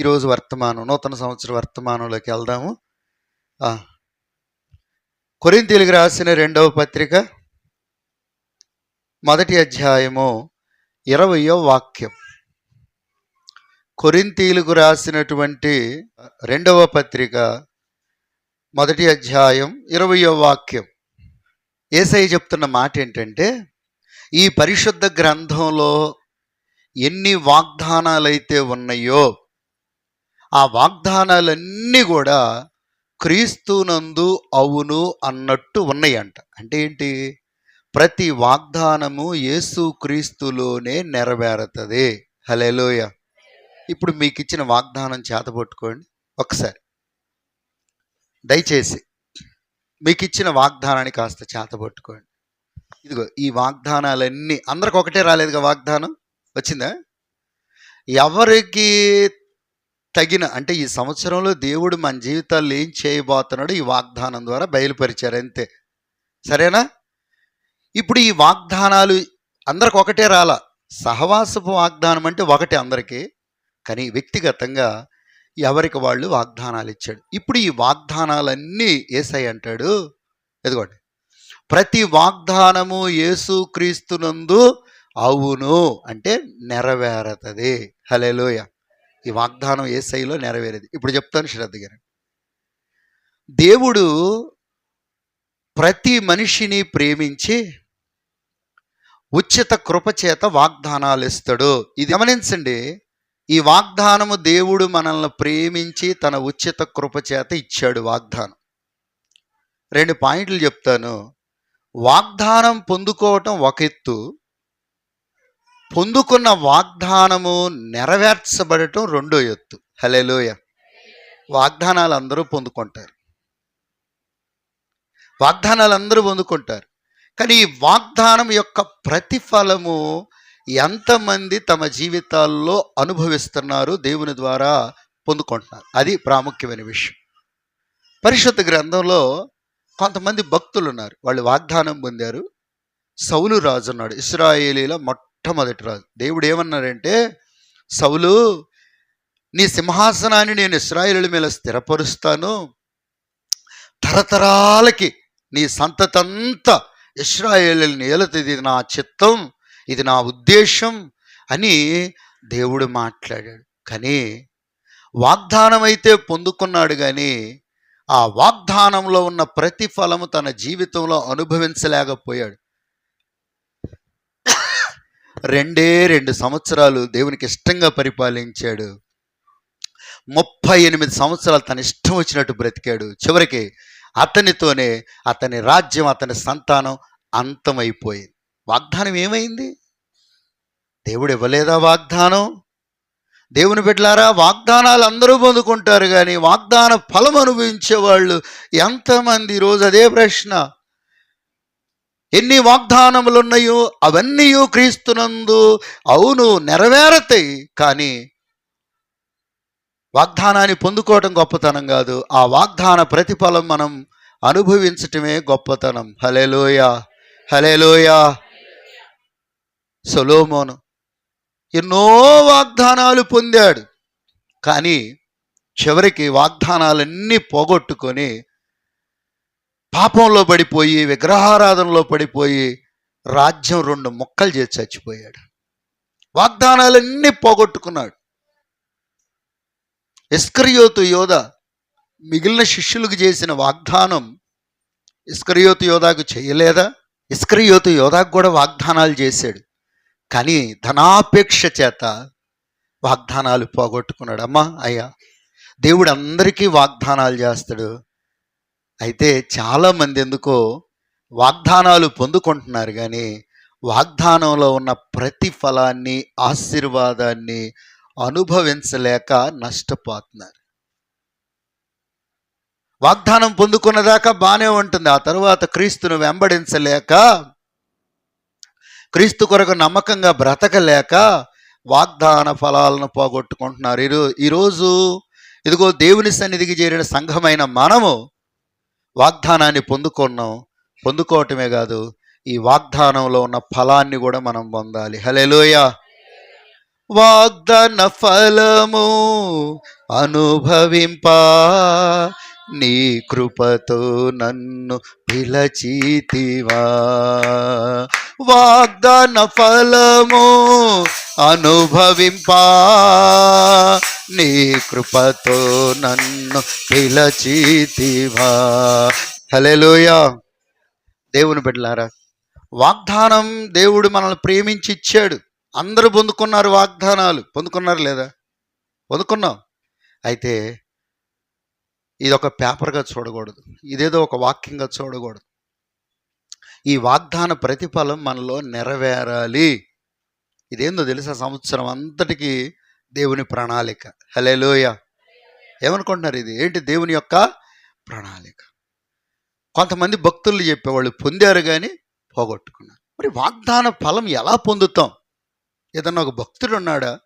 ఈరోజు వర్తమానం నూతన సంవత్సర వర్తమానంలోకి వెళ్దాము. కొరింతీలకు రాసిన రెండవ పత్రిక మొదటి అధ్యాయము ఇరవయో వాక్యం. కొరింతీలకు రాసినటువంటి రెండవ పత్రిక మొదటి అధ్యాయం ఇరవయో వాక్యం. ఏసై చెప్తున్న మాట ఏంటంటే ఈ పరిశుద్ధ గ్రంథంలో ఎన్ని వాగ్దానాలైతే ఉన్నాయో ఆ వాగ్దానాలన్నీ కూడా క్రీస్తునందు అవును అన్నట్టు ఉన్నాయంట. అంటే ఏంటి? ప్రతి వాగ్దానము యేసు క్రీస్తులోనే నెరవేరుతుంది. హలేలోయ ఇప్పుడు మీకు ఇచ్చిన వాగ్దానం చేతపట్టుకోండి ఒకసారి. దయచేసి మీకు ఇచ్చిన వాగ్దానాన్ని కాస్త చేతపట్టుకోండి ఇదిగో ఈ వాగ్దానాలన్నీ అందరికి ఒకటే రాలేదుగా వాగ్దానం? వచ్చిందా? ఎవరికి తగిన అంటే ఈ సంవత్సరంలో దేవుడు మన జీవితాల్లో ఏం చేయబోతున్నాడో ఈ వాగ్దానం ద్వారా బయలుపరిచారు అంతే. సరేనా? ఇప్పుడు ఈ వాగ్దానాలు అందరికి ఒకటే రాలా. సహవాసపు వాగ్దానం అంటే ఒకటే అందరికీ కానీ వ్యక్తిగతంగా ఎవరికి వాళ్ళు వాగ్దానాలు ఇచ్చాడు. ఇప్పుడు ఈ వాగ్దానాలన్నీ ఏసై అంటాడు ఎదుగోండి. ప్రతి వాగ్దానము యేసు క్రీస్తునందు అవును అంటే నెరవేరతది. హలేలోయ ఈ వాగ్దానం ఏ శైలిలో నెరవేరేది. ఇప్పుడు చెప్తాను శ్రద్ధగా దేవుడు ప్రతి మనిషిని ప్రేమించి ఉచిత కృపచేత వాగ్దానాలు ఇస్తాడు. ఇది గమనించండి. ఈ వాగ్దానము దేవుడు మనల్ని ప్రేమించి తన ఉచిత కృపచేత ఇచ్చాడు వాగ్దానం. రెండు పాయింట్లు చెప్తాను. వాగ్దానం పొందుకోవటం ఒక ఎత్తు పొందుకున్న వాగ్దానము నెరవేర్చబడటం రెండో ఎత్తు. హలేలోయ వాగ్దానాలు అందరూ పొందుకుంటారు. వాగ్దానాలు అందరూ పొందుకుంటారు. కానీ ఈ వాగ్దానం యొక్క ప్రతిఫలము ఎంతమంది తమ జీవితాల్లో అనుభవిస్తున్నారు దేవుని ద్వారా పొందుకుంటున్నారు. అది ప్రాముఖ్యమైన విషయం. పరిశుద్ధ గ్రంథంలో కొంతమంది భక్తులు ఉన్నారు వాళ్ళు వాగ్దానం పొందారు. సౌలు రాజు ఉన్నాడు. ఇస్రాయేలీల మొట్టమొదటి రాజు దేవుడు ఏమన్నారంటే సౌలు నీ సింహాసనాన్ని నేను ఇస్రాయిలు మీద స్థిరపరుస్తాను. తరతరాలకి నీ సంతతంతా ఇస్రాయేలుని ఏలుతుంది ఇది నా చిత్తం. ఇది నా ఉద్దేశం అని దేవుడు మాట్లాడాడు. కానీ వాగ్దానం అయితే పొందుకున్నాడు కానీ ఆ వాగ్దానంలో ఉన్న ప్రతిఫలము తన జీవితంలో అనుభవించలేకపోయాడు. రెండే రెండు సంవత్సరాలు దేవునికి ఇష్టంగా పరిపాలించాడు. ముప్పై ఎనిమిది సంవత్సరాలు తన ఇష్టం వచ్చినట్టు బ్రతికాడు. చివరికి అతనితోనే అతని రాజ్యం అతని సంతానం అంతమైపోయింది. వాగ్దానం ఏమైంది? దేవుడు ఇవ్వలేదా వాగ్దానం? దేవుని బిడ్డలారా వాగ్దానాలు అందరూ పొందుకుంటారు కానీ వాగ్దాన ఫలం అనుభవించే వాళ్ళు ఎంతమంది? ఈరోజు అదే ప్రశ్న. ఎన్ని వాగ్దానములున్నాయో అవన్నీ క్రీస్తునందు అవును నెరవేరతాయి. కానీ వాగ్దానాన్ని పొందుకోవటం గొప్పతనం కాదు. ఆ వాగ్దాన ప్రతిఫలం మనం అనుభవించటమే గొప్పతనం. హలేలోయ హలేలోయ సొలోమోను ఎన్నో వాగ్దానాలు పొందాడు. కానీ చివరికి వాగ్దానాలన్నీ పోగొట్టుకొని పాపంలో పడిపోయి విగ్రహారాధనలో పడిపోయి రాజ్యం రెండు ముక్కలు చేసి చచ్చిపోయాడు. వాగ్దానాలన్నీ పోగొట్టుకున్నాడు. ఇస్కరియోతు యోధ మిగిలిన శిష్యులకు చేసిన వాగ్దానం ఇస్కరియోతు యోధాకు చేయలేదా? ఇస్కరియోతు యోధాకు కూడా వాగ్దానాలు చేశాడు. కానీ ధనాపేక్ష చేత వాగ్దానాలు పోగొట్టుకున్నాడు. అమ్మా అయ్యా దేవుడు అందరికీ వాగ్దానాలు చేస్తాడు. అయితే చాలామంది ఎందుకో వాగ్దానాలు పొందుకుంటున్నారు కానీ వాగ్దానంలో ఉన్న ప్రతిఫలాన్ని ఆశీర్వాదాన్ని అనుభవించలేక నష్టపోతున్నారు. వాగ్దానం పొందుకున్నదాకా బాగానే ఉంటుంది. ఆ తర్వాత క్రీస్తును వెంబడించలేక క్రీస్తు కొరకు నమ్మకంగా బ్రతకలేక వాగ్దాన ఫలాలను పోగొట్టుకుంటున్నారు. ఈరో ఈరోజు ఇదిగో దేవుని సన్నిధికి చేరిన సంఘమైన మనము వాగ్దానాన్ని పొందుకున్నాం పొందుకోవటమే కాదు ఈ వాగ్దానంలో ఉన్న ఫలాన్ని కూడా మనం పొందాలి. హలేలోయ వాగ్దాన ఫలము అనుభవింప నీ కృపతో నన్ను పిలచితివా. వాగ్దాన ఫలము అనుభవింపా. నీ కృపతో నన్ను పిలచితివా. హల్లెలూయా. దేవుని బిడ్డలారా వాగ్దానం దేవుడు మనల్ని ప్రేమించి ఇచ్చాడు అందరూ పొందుకున్నారు వాగ్దానాలు. పొందుకున్నారు లేదా? పొందుకున్నాం. అయితే ఇది ఒక పేపర్గా చూడకూడదు. ఇదేదో ఒక వాక్యంగా చూడకూడదు. ఈ వాగ్దాన ప్రతిఫలం మనలో నెరవేరాలి. ఇదేందో తెలుసా సంవత్సరం అంతటికి దేవుని ప్రణాళిక. హలేలోయ ఏమనుకుంటున్నారు ఇది? ఏంటి దేవుని యొక్క ప్రణాళిక? కొంతమంది భక్తులు చెప్పేవాళ్ళు పొందారు కానీ పోగొట్టుకున్నారు. మరి వాగ్దాన ఫలం ఎలా పొందుతాం? ఏదన్నా ఒక భక్తుడు ఉన్నాడా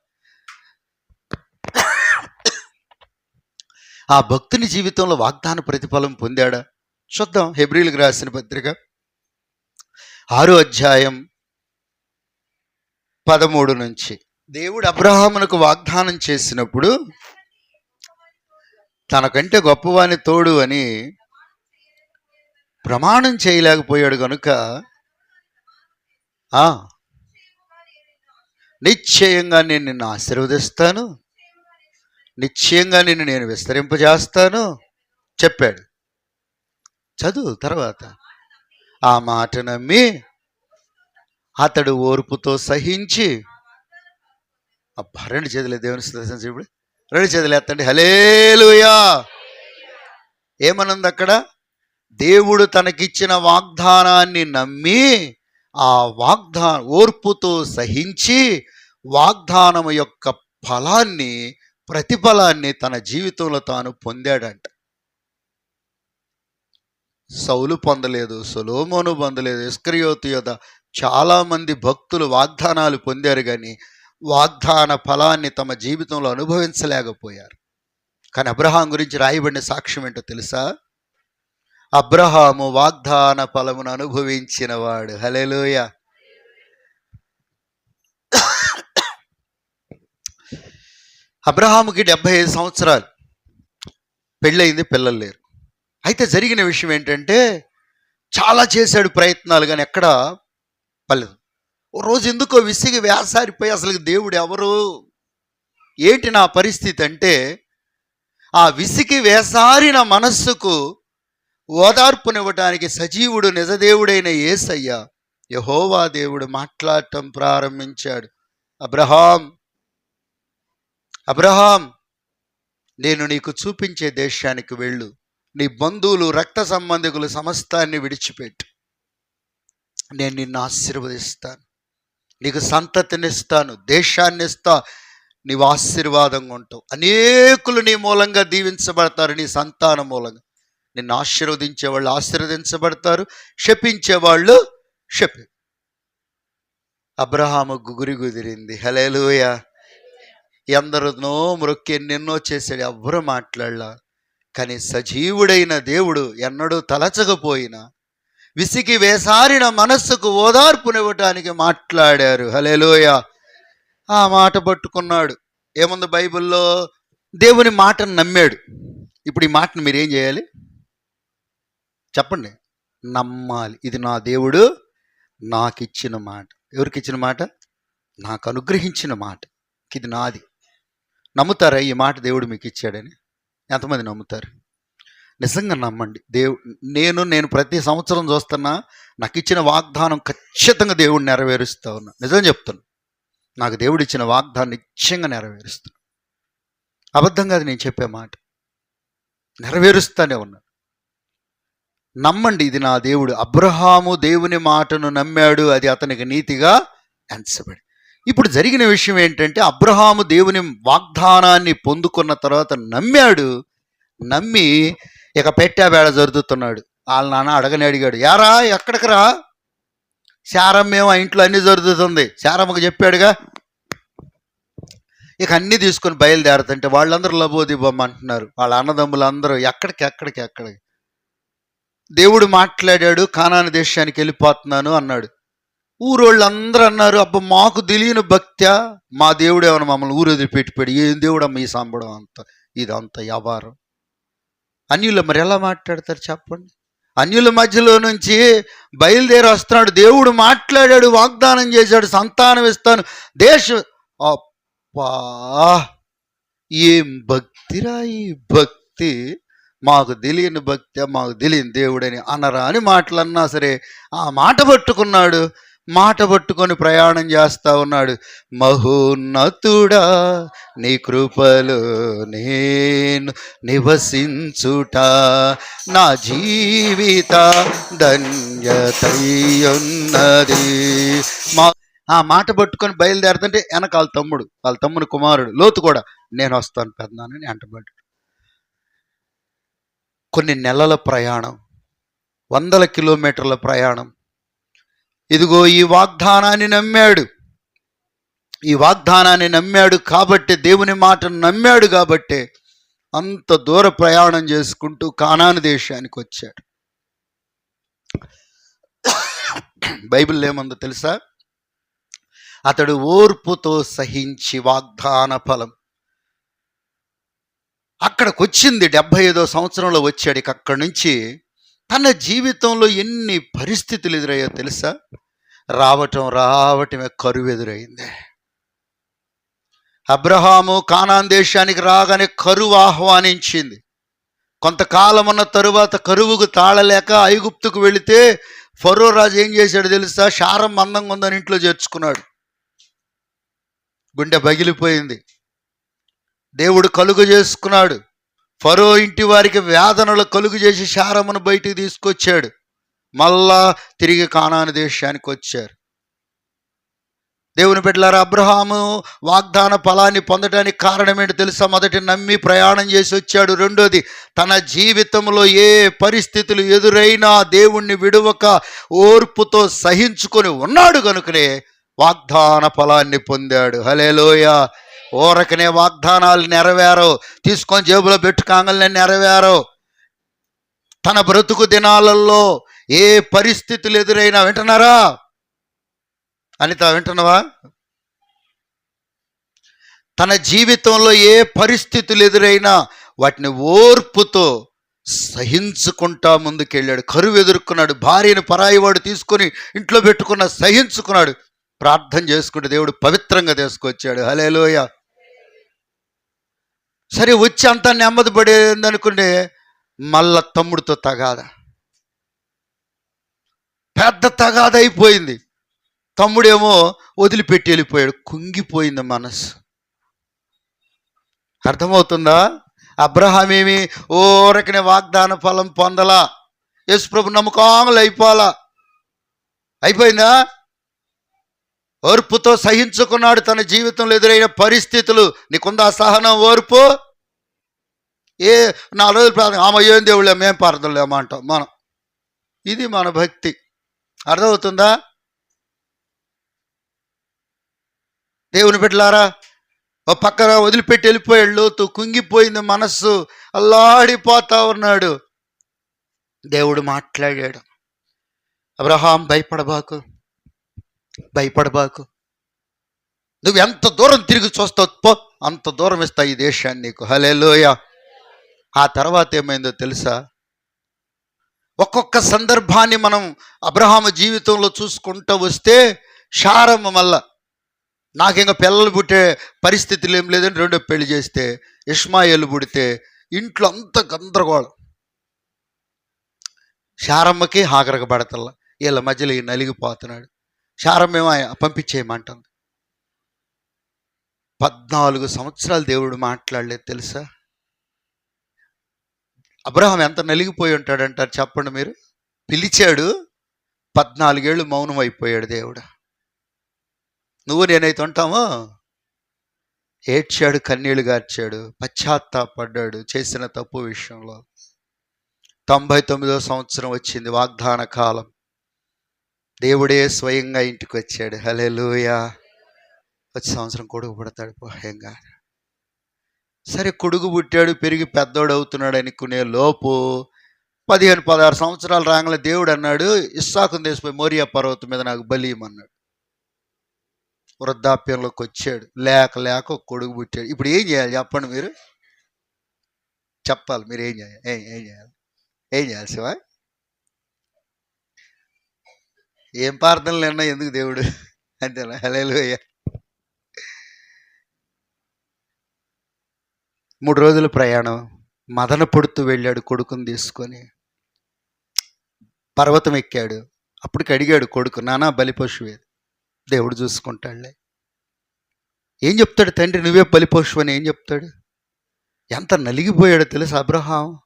ఆ భక్తుని జీవితంలో వాగ్దాన ప్రతిఫలం పొందాడా? చూద్దాం హెబ్రిల్కి రాసిన పత్రిక. ఆరో అధ్యాయం పదమూడు నుంచి. దేవుడు అబ్రహామునకు వాగ్దానం చేసినప్పుడు తనకంటే గొప్పవాని తోడు అని ప్రమాణం చేయలేకపోయాడు కనుక నిశ్చయంగా నేను నిన్ను ఆశీర్వదిస్తాను. నిశ్చయంగా నిన్ను నేను విస్తరింపజేస్తాను చెప్పాడు. చదువు తర్వాత ఆ మాట నమ్మి అతడు ఓర్పుతో సహించి అబ్బా రెండు చేతులు దేవుని దర్శనం ఇప్పుడు రెండు చేతులు ఎత్తండి. హలేలుయా ఏమనుంది అక్కడ? దేవుడు తనకిచ్చిన వాగ్దానాన్ని నమ్మి ఆ వాగ్దా ఓర్పుతో సహించి వాగ్దానము యొక్క ఫలాన్ని ప్రతిఫలాన్ని తన జీవితంలో తాను పొందాడంట. సౌలు పొందలేదు సొలోమోను పొందలేదు ఇస్కరియోతు యొద్ద చాలామంది భక్తులు వాగ్దానాలు పొందారు కానీ వాగ్దాన ఫలాన్ని తమ జీవితంలో అనుభవించలేకపోయారు. కానీ అబ్రహాం గురించి రాయబడిన సాక్ష్యం ఏంటో తెలుసా? అబ్రహాము వాగ్దాన ఫలమును అనుభవించినవాడు. హలేలోయ అబ్రహాముకి డెబ్బై ఐదు సంవత్సరాలు. పెళ్ళయింది పిల్లలు లేరు. అయితే జరిగిన విషయం ఏంటంటే చాలా చేశాడు ప్రయత్నాలు కానీ ఎక్కడ పర్లేదు ఓ రోజు ఎందుకో విసిగి వేసారిపోయి అసలు దేవుడు ఎవరు? ఏంటి నా పరిస్థితి అంటే ఆ విసిగి వేసారిన మనస్సుకు ఓదార్పునివ్వటానికి సజీవుడు నిజదేవుడైన యేసయ్య యహోవా దేవుడు మాట్లాడటం ప్రారంభించాడు. అబ్రహాం అబ్రహాం నేను నీకు చూపించే దేశానికి వెళ్ళు. నీ బంధువులు రక్త సంబంధికులు సమస్తాన్ని విడిచిపెట్టు. నేను నిన్ను ఆశీర్వదిస్తాను. నీకు సంతతినిస్తాను దేశాన్ని ఇస్తా నీవు ఆశీర్వాదంగా ఉంటావు. అనేకులు నీ మూలంగా దీవించబడతారు నీ సంతానం మూలంగా. నిన్ను ఆశీర్వదించే వాళ్ళు ఆశీర్వదించబడతారు శపించేవాళ్ళు శపి. అబ్రహాము గుగురి కుదిరింది హలేలుయా ఎందరినో మ్రొక్కి ఎన్నెన్నో చేశాడు ఎవ్వరు మాట్లాడలా. కానీ సజీవుడైన దేవుడు ఎన్నడూ తలచకపోయినా విసికి వేసారిన మనస్సుకు ఓదార్పునివ్వటానికి మాట్లాడారు. హలేలోయ ఆ మాట పట్టుకున్నాడు. ఏముంది బైబిల్లో? దేవుని మాటను నమ్మాడు. ఇప్పుడు ఈ మాటను మీరు ఏం చేయాలి? చెప్పండి. నమ్మాలి. ఇది నా దేవుడు నాకు ఇచ్చిన మాట. ఎవరికి ఇచ్చిన మాట? నాకు అనుగ్రహించిన మాట. ఇది నాది. నమ్ముతారా ఈ మాట దేవుడు మీకు ఇచ్చాడని? ఎంతమంది నమ్ముతారు? నిజంగా నమ్మండి. దేవు నేను నేను ప్రతి సంవత్సరం చూస్తున్నా నాకు ఇచ్చిన వాగ్దానం ఖచ్చితంగా దేవుడు నెరవేరుస్తా ఉన్నా. నిజం చెప్తున్నా. నాకు దేవుడు ఇచ్చిన వాగ్దానం నిశ్చయంగా నెరవేరుస్తున్నా. అబద్ధంగా అది నేను చెప్పే మాట. నెరవేరుస్తానే ఉన్నాను నమ్మండి ఇది నా దేవుడు. అబ్రహాము దేవుని మాటను నమ్మాడు అది అతనికి నీతిగా ఎంచబడి ఇప్పుడు జరిగిన విషయం ఏంటంటే అబ్రహాము దేవుని వాగ్దానాన్ని పొందుకున్న తర్వాత నమ్మాడు నమ్మి ఇక పెట్టాబేడ జరుగుతున్నాడు వాళ్ళ నాన్న అడగని అడిగాడు యారా ఎక్కడికి రా? శారమ్మేమో ఆ ఇంట్లో అన్నీ జరుగుతుంది. శారమ్మకు చెప్పాడుగా ఇక అన్నీ తీసుకొని బయలుదేరుతుంటే వాళ్ళందరూ లబోదిబొమ్మ అంటున్నారు. వాళ్ళ అన్నదమ్ములు అందరూ ఎక్కడికి ఎక్కడికి ఎక్కడికి? దేవుడు మాట్లాడాడు కానాని దేశానికి వెళ్ళిపోతున్నాను అన్నాడు. ఊరోళ్ళందరూ అన్నారు అబ్బ మాకు తెలియని భక్త్యా మా దేవుడు ఏమైనా మమ్మల్ని ఊరు వదిలిపెట్టిపోయాడు ఏం దేవుడు అమ్మ ఈ సంబడం అంత ఇదంతా వ్యవహారం అన్యులు మరి ఎలా మాట్లాడతారు చెప్పండి? అన్యుల మధ్యలో నుంచి బయలుదేరి వస్తున్నాడు దేవుడు మాట్లాడాడు వాగ్దానం చేశాడు సంతానం ఇస్తాను దేశ అప్పా ఏం భక్తిరా ఈ భక్తి? మాకు తెలియని భక్తి మాకు తెలియని దేవుడని అనరా అని మాటలు అన్నా సరే ఆ మాట పట్టుకున్నాడు. మాట పట్టుకొని ప్రయాణం చేస్తా ఉన్నాడు. మహోన్నతుడా నీ కృపలో నేను నివసించుట నా జీవిత ధన్యతయున్నది మా ఆ మాట పట్టుకొని బయలుదేరుతుంటే వాళ్ళ తమ్ముడు వాళ్ళ తమ్ముని కుమారుడు లోతు కూడా నేను వస్తాను పెద్దనానని అంటబడ్డాడు. కొన్ని నెలల ప్రయాణం వందల కిలోమీటర్ల ప్రయాణం ఇదిగో ఈ వాగ్దానాన్ని నమ్మాడు. ఈ వాగ్దానాన్ని నమ్మాడు కాబట్టి దేవుని మాటను నమ్మాడు కాబట్టి అంత దూర ప్రయాణం చేసుకుంటూ కానాను దేశానికి వచ్చాడు. బైబిల్ ఏముందో తెలుసా? అతడు ఓర్పుతో సహించి వాగ్దాన ఫలం. అక్కడికి వచ్చింది డెబ్బై ఐదో సంవత్సరంలో వచ్చాడు ఇక అక్కడి నుంచి. తన జీవితంలో ఎన్ని పరిస్థితులు ఎదురయ్యో తెలుసా? రావటం రావటమే కరువు ఎదురైంది. అబ్రహాము కానాన్ దేశానికి రాగానే కరువు ఆహ్వానించింది. కొంతకాలం ఉన్న తరువాత కరువుకు తాళలేక ఐగుప్తుకు వెళితే ఫరో రాజు ఏం చేశాడు తెలుసా? శారం మందంగా ఉందని ఇంట్లో చేర్చుకున్నాడు. గుండె పగిలిపోయింది దేవుడు కలుగు చేసుకున్నాడు. ఫరో ఇంటి వారికి వేదనలు కలుగు చేసి శారమును బయటికి తీసుకొచ్చాడు. మళ్ళా తిరిగి కానాను దేశానికి వచ్చారు. దేవుని బిడ్డలారా అబ్రహాము వాగ్దాన ఫలాన్ని పొందడానికి కారణం ఏంటి తెలుసా? మొదటి నమ్మి ప్రయాణం చేసి వచ్చాడు. రెండోది తన జీవితంలో ఏ పరిస్థితులు ఎదురైనా దేవుణ్ణి విడువక ఓర్పుతో సహించుకొని ఉన్నాడు కనుకనే వాగ్దాన ఫలాన్ని పొందాడు. హలేలోయ ఊరకనే వాగ్దానాలు నెరవేరవు. తీసుకొని జేబులో పెట్టుకాంగల్ని నెరవేరవు. తన బ్రతుకు దినాలలో ఏ పరిస్థితులు ఎదురైనా వింటున్నారా? అనిత వింటున్నావా? తన జీవితంలో ఏ పరిస్థితులు ఎదురైనా వాటిని ఓర్పుతో సహించుకుంటా ముందుకెళ్ళాడు. కరువు ఎదుర్కొన్నాడు. భార్యను పరాయివాడు తీసుకొని ఇంట్లో పెట్టుకున్న సహించుకున్నాడు. ప్రార్థన చేసుకుంటే దేవుడు పవిత్రంగా తీసుకొచ్చాడు. హలేలోయ సరే వచ్చి అంతా నెమ్మది పడేది అనుకుంటే మళ్ళా తమ్ముడితో తగాద. పెద్ద తగాద అయిపోయింది. తమ్ముడేమో వదిలిపెట్టి వెళ్ళిపోయాడు. కుంగిపోయింది మనసు. అర్థమవుతుందా? అబ్రహాం ఏమి ఓరకనే వాగ్దాన ఫలం పొందలా? యేసుప్రభు ప్రభు నమ్మకాములు అయిపోవాలా? అయిపోయిందా? ఓర్పుతో సహించుకున్నాడు తన జీవితంలో ఎదురైన పరిస్థితులు. నీకుందా సహనం ఓర్పు? ఏ నాలుగు రోజులు ప్రార్థన ఆమె ఏం దేవుళ్ళే మేం ప్రార్థనలేమో అంటాం మనం. ఇది మన భక్తి. అర్థమవుతుందా? దేవుని బిడ్డలారా ఓ పక్కన వదిలిపెట్టి వెళ్ళిపోయాడు లోతు కుంగిపోయింది మనస్సు అల్లాడిపోతా ఉన్నాడు. దేవుడు మాట్లాడాడు. అబ్రహాం భయపడబాకు. భయపడబాకు. నువ్వు ఎంత దూరం తిరిగి చూస్తావు పో అంత దూరం ఇస్తా ఈ దేశాన్ని నీకు. హలేలోయ ఆ తర్వాత ఏమైందో తెలుసా? ఒక్కొక్క సందర్భాన్ని మనం అబ్రహాము జీవితంలో చూసుకుంటూ వస్తే శారమ్మ మళ్ళా నాకు ఇంకా పిల్లలు పుట్టే పరిస్థితులు ఏం లేదని రెండో పెళ్ళి చేస్తే ఇష్మాయిలు పుడితే ఇంట్లో అంత గందరగోళం. శారమ్మకి హాగరక పడతల్లా. వీళ్ళ మధ్యలో ఈ నలిగిపోతున్నాడు. శారమ్మేమో ఆయన పంపించేయమంటుంది. పద్నాలుగు సంవత్సరాలు దేవుడు మాట్లాడలేదు తెలుసా? అబ్రహం ఎంత నలిగిపోయి ఉంటాడంటారు చెప్పండి మీరు? పిలిచాడు పద్నాలుగేళ్ళు మౌనం అయిపోయాడు దేవుడు. నువ్వు నేనైతే ఉంటామో? ఏడ్చాడు కన్నీళ్ళు గార్చాడు పశ్చాత్తాపడ్డాడు చేసిన తప్పు విషయంలో. తొంభై తొమ్మిదో సంవత్సరం వచ్చింది వాగ్దాన కాలం. దేవుడే స్వయంగా ఇంటికి వచ్చాడు. హలే వచ్చే సంవత్సరం కొడుకు పుడతాడు. పోయంగా సరే కొడుకు పుట్టాడు పెరిగి పెద్దోడు అవుతున్నాడు అనుకునే లోపు పదిహేను పదహారు సంవత్సరాలు రాగానే దేవుడు అన్నాడు ఇస్సాకుని తీసిపోయి మోరియా పర్వతం మీద నాకు బలియమన్నాడు వృద్ధాప్యంలోకి వచ్చాడు. లేక లేక కొడుకు పుట్టాడు. ఇప్పుడు ఏం చేయాలి చెప్పండి మీరు? చెప్పాలి. మీరు ఏం చేయాలి? ఏం ఏం చేయాలి? ఏం చేయాలి శివ ఏం ప్రార్థనలు అన్నా ఎందుకు దేవుడు? అంతేనా? హలేలుయ్య మూడు రోజుల ప్రయాణం. మదన పొడుతూ వెళ్ళాడు కొడుకుని తీసుకొని. పర్వతం ఎక్కాడు. అప్పటికి అడిగాడు కొడుకు నానా బలిపశువే. దేవుడు చూసుకుంటాడులే. ఏం చెప్తాడు తండ్రి? నువ్వే బలిపశువు అని ఏం చెప్తాడు? ఎంత నలిగిపోయాడో తెలుసు అబ్రహాం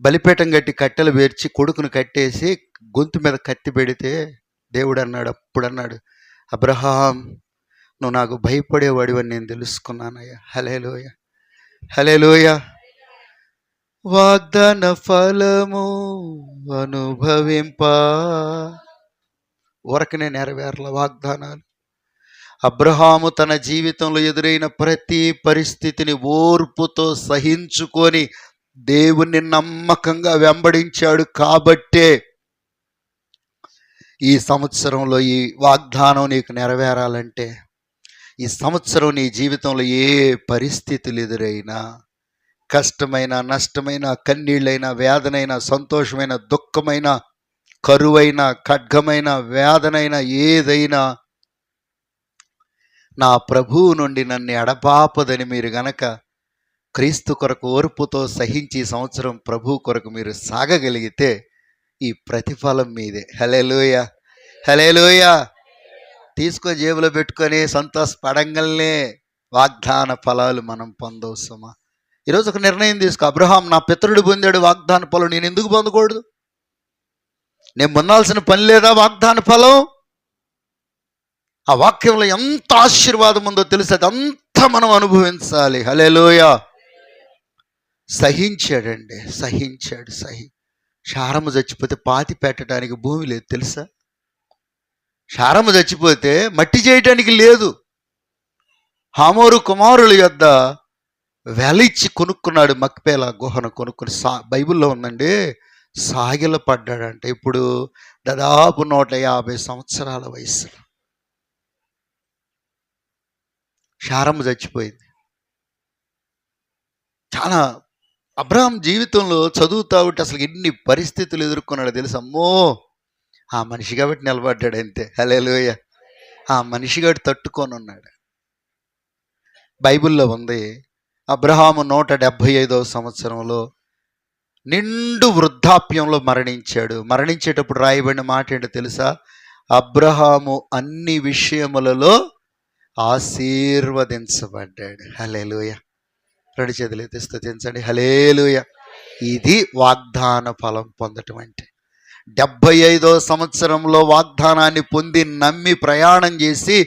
బలిపీఠం కట్టి కట్టెలు పేర్చి కొడుకును కట్టేసి గొంతు మీద కత్తి పెడితే దేవుడు అన్నాడు అప్పుడు అన్నాడు అబ్రహాం నువ్వు నాకు భయపడేవాడివని నేను తెలుసుకున్నానయ్యా. హలేలోయ హలేలోయ వాగ్దాన ఫలము అనుభవింప. వరకునే నెరవేరల వాగ్దానాలు. అబ్రహాము తన జీవితంలో ఎదురైన ప్రతి పరిస్థితిని ఓర్పుతో సహించుకొని దేవుణ్ణి నమ్మకంగా వెంబడించాడు కాబట్టే ఈ సంవత్సరంలో ఈ వాగ్దానం నీకు నెరవేరాలంటే ఈ సంవత్సరం నీ జీవితంలో ఏ పరిస్థితులు ఎదురైనా కష్టమైన నష్టమైన కన్నీళ్ళైన వేదనైన సంతోషమైన దుఃఖమైన కరువైన ఖడ్గమైన వేదనైన ఏదైనా నా ప్రభువు నుండి నన్ను ఎడపాపదని మీరు గనక క్రీస్తు కొరకు ఓర్పుతో సహించి సంవత్సరం ప్రభు కొరకు మీరు సాగగలిగితే ఈ ప్రతిఫలం మీదే. హలేలోయ హలేలోయ తీసుకో జేబులో పెట్టుకొని సంతోషపడంగానే వాగ్దాన ఫలాలు మనం పొందవసమా ఈరోజు ఒక నిర్ణయం తీసుకో. అబ్రహాం నా పితరుడు పొందాడు వాగ్దాన ఫలం. నేను ఎందుకు పొందకూడదు? నేను పొందాల్సిన పని లేదా వాగ్దాన ఫలం? ఆ వాక్యంలో ఎంత ఆశీర్వాదం ఉందో తెలుసు. అదంతా మనం అనుభవించాలి. హలేలోయ సహించాడండి సహించాడు సహి. శారమ్మ చచ్చిపోతే పాతి పెట్టడానికి భూమి లేదు తెలుసా? శారమ్మ చచ్చిపోతే మట్టి చేయటానికి లేదు. హామోరు కుమారుల యొద్ద వెలిచ్చి కొనుక్కున్నాడు మక్పేల గుహను కొనుక్కుని సా బైబిల్లో ఉందండి సాగిల పడ్డాడంట. ఇప్పుడు దాదాపు నూట యాభై సంవత్సరాల వయసు. శారమ్మ చచ్చిపోయింది. చాలా అబ్రహాం జీవితంలో చదువుతా ఉంటే అసలు ఎన్ని పరిస్థితులు ఎదుర్కొన్నాడు తెలుసు? అమ్మో! ఆ మనిషి కాబట్టి నిలబడ్డాడు అంతే. హలేలోయ ఆ మనిషి కాబట్టి తట్టుకొని ఉన్నాడు. బైబిల్లో ఉంది అబ్రహాము నూట డెబ్భై ఐదవ సంవత్సరంలో నిండు వృద్ధాప్యంలో మరణించాడు. మరణించేటప్పుడు రాయబడిన మాట ఏంటో తెలుసా? అబ్రహాము అన్ని విషయములలో ఆశీర్వదించబడ్డాడు. హలేలుయ రెండు చేతులు ఎత్తి స్థుతించండి హలేలుయ ఇది వాగ్దాన ఫలం పొందటం అంటే. డెబ్బై ఐదో సంవత్సరంలో వాగ్దానాన్ని పొంది నమ్మి ప్రయాణం చేసి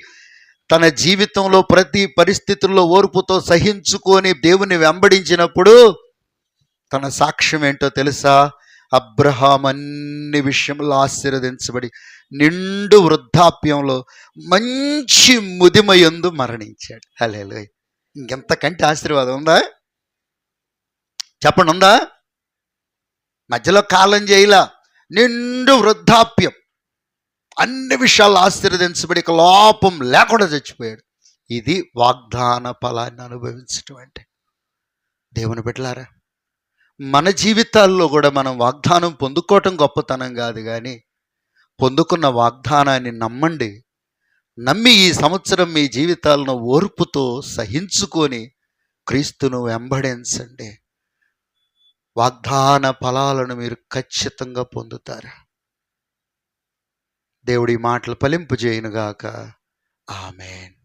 తన జీవితంలో ప్రతి పరిస్థితుల్లో ఓర్పుతో సహించుకొని దేవుని వెంబడించినప్పుడు తన సాక్ష్యం ఏంటో తెలుసా? అబ్రహాం అన్ని విషయంలో ఆశీర్వదించబడి నిండు వృద్ధాప్యంలో మంచి ముదిమయందు మరణించాడు. హలే ఇంకెంతకంటే ఆశీర్వాదం ఉందా? చెప్పండి ఉందా? మధ్యలో కాలం చేయలా. నిండు వృద్ధాప్యం. అన్ని విషయాలు ఆశీర్వదించబడి లోపం లేకుండా చచ్చిపోయాడు. ఇది వాగ్దాన ఫలాన్ని అనుభవించటం అంటే. దేవుని బిడ్డలారా మన జీవితాల్లో కూడా మనం వాగ్దానం పొందుకోవటం గొప్పతనం కాదు కానీ పొందుకున్న వాగ్దానాన్ని నమ్మండి. నమ్మి ఈ సంవత్సరం మీ జీవితాలను ఓర్పుతో సహించుకొని క్రీస్తును వెంబడించండి. వాగ్దాన ఫలాలను మీరు ఖచ్చితంగా పొందుతారు. దేవుడి మాటలు ఫలింపు చేయనుగాక ఆమెన్.